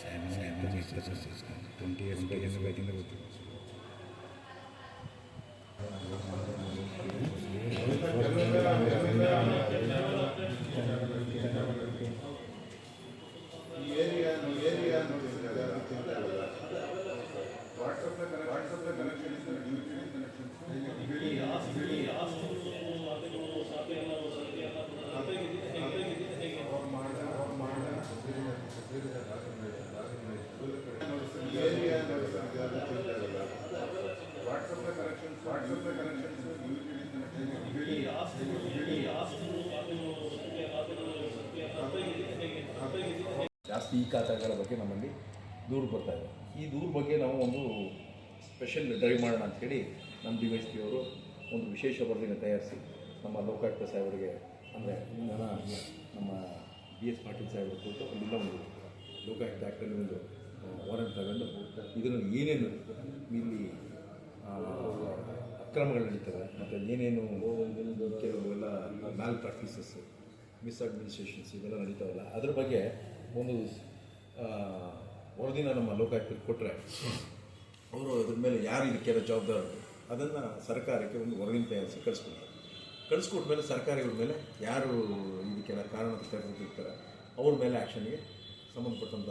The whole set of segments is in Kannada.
Twenty eight twenty eight batting ಜಾಸ್ತಿ ಈ ಖಾತೆಗಳ ಬಗ್ಗೆ ನಮ್ಮಲ್ಲಿ ದೂರು ಬರ್ತಾ ಇದೆ. ಈ ದೂರು ಬಗ್ಗೆ ನಾವು ಒಂದು ಸ್ಪೆಷಲ್ ಡ್ರೈವ್ ಮಾಡೋಣ ಅಂಥೇಳಿ ನಮ್ಮ ಡಿ ವೈ ಎಸ್ ಪಿ ಅವರು ಒಂದು ವಿಶೇಷ ವರದಿನ ತಯಾರಿಸಿ ನಮ್ಮ ಲೋಕಾಯುಕ್ತ ಸಾಹೇಬರಿಗೆ ಅಂದರೆ ನಮ್ಮ ಬಿ ಎಸ್ ಪಾಟೀಲ್ ಸಾಹೇಬರು ಕೊಟ್ಟು ಅಲ್ಲಿಂದ ಒಂದು ಲೋಕಾಯುಕ್ತ ಆ್ಯಕ್ಟಲ್ಲಿ ಒಂದು ವಾರೆಂಟ್ ತಗೊಂಡು ಇದನ್ನು ಏನೇನು ಇಲ್ಲಿ ಅಕ್ರಮಗಳು ನಡೀತವೆ, ಮತ್ತು ಏನೇನು ಕೆಲವೆಲ್ಲ ಮ್ಯಾಲ್ ಪ್ರಾಕ್ಟೀಸಸ್ ಮಿಸ್ ಅಡ್ಮಿನಿಸ್ಟ್ರೇಷನ್ಸ್ ಇವೆಲ್ಲ ನಡೀತಾವಲ್ಲ, ಅದ್ರ ಬಗ್ಗೆ ಒಂದು ವರದಿನ ನಮ್ಮ ಲೋಕಾಯುಕ್ತಕ್ಕೆ ಕೊಟ್ಟರೆ ಅವರು ಅದ್ರ ಮೇಲೆ ಯಾರು ಇದಕ್ಕೆಲ್ಲ ಜವಾಬ್ದಾರರು ಅದನ್ನು ಸರ್ಕಾರಕ್ಕೆ ಒಂದು ವರದಿನ ತಯಾರಿಸಿ ಕಳಿಸ್ಕೊಡ್ತಾರೆ ಕಳಿಸ್ಕೊಟ್ಮೇಲೆ ಸರ್ಕಾರ ಇವ್ರ ಮೇಲೆ ಯಾರು ಇದಕ್ಕೆಲ್ಲ ಕಾರಣ ತೆಗೆದಿರ್ತಾರೆ ಅವ್ರ ಮೇಲೆ ಆ್ಯಕ್ಷನ್ಗೆ ಸಂಬಂಧಪಟ್ಟಂಥ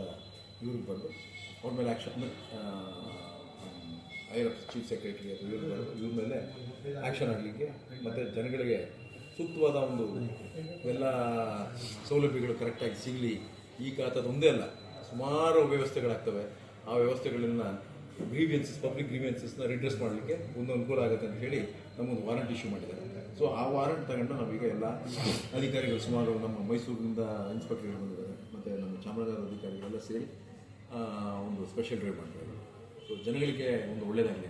ಇವ್ರಿಗೆ ಬಂದು ಅವ್ರ ಮೇಲೆ ಆ್ಯಕ್ಷನ್ ಐರ್ ಚೀಫ್ ಸೆಕ್ರೆಟರಿ ಅಥವಾ ಇವ್ರ ಇವ್ರ ಮೇಲೆ ಆ್ಯಕ್ಷನ್ ಆಗಲಿಕ್ಕೆ ಮತ್ತು ಜನಗಳಿಗೆ ಸೂಕ್ತವಾದ ಒಂದು ಎಲ್ಲ ಸೌಲಭ್ಯಗಳು ಕರೆಕ್ಟಾಗಿ ಸಿಗಲಿ. ಈ ಕಾತದ ಒಂದೇ ಅಲ್ಲ, ಸುಮಾರು ವ್ಯವಸ್ಥೆಗಳಾಗ್ತವೆ. ಆ ವ್ಯವಸ್ಥೆಗಳನ್ನು ಗ್ರೀವಿಯನ್ಸಸ್ ಪಬ್ಲಿಕ್ ಗ್ರೀವಿಯನ್ಸಸ್ನ ರಿಡ್ರೆಸ್ ಮಾಡಲಿಕ್ಕೆ ಒಂದು ಅನುಕೂಲ ಆಗುತ್ತೆ ಅಂತ ಹೇಳಿ ನಮ್ಮೊಂದು ವಾರಂಟ್ ಇಶ್ಯೂ ಮಾಡಿದ್ದಾರೆ. ಸೊ ಆ ವಾರಂಟ್ ತಗೊಂಡು ನಾವೀಗ ಎಲ್ಲ ಅಧಿಕಾರಿಗಳು, ಸುಮಾರು ನಮ್ಮ ಮೈಸೂರಿನಿಂದ ಇನ್ಸ್ಪೆಕ್ಟರ್ಗಳು ಬಂದಿದ್ದಾರೆ, ಮತ್ತು ನಮ್ಮ ಚಾಮರಾಜನಗರ ಅಧಿಕಾರಿಗಳೆಲ್ಲ ಸೇರಿ ಒಂದು ಸ್ಪೆಷಲ್ ಡ್ರೈವ್ ಮಾಡ್ತಾ ಇದ್ದೀವಿ ಸೊ ಜನಗಳಿಗೆ ಒಂದು ಒಳ್ಳೆಯದಾಗಲಿ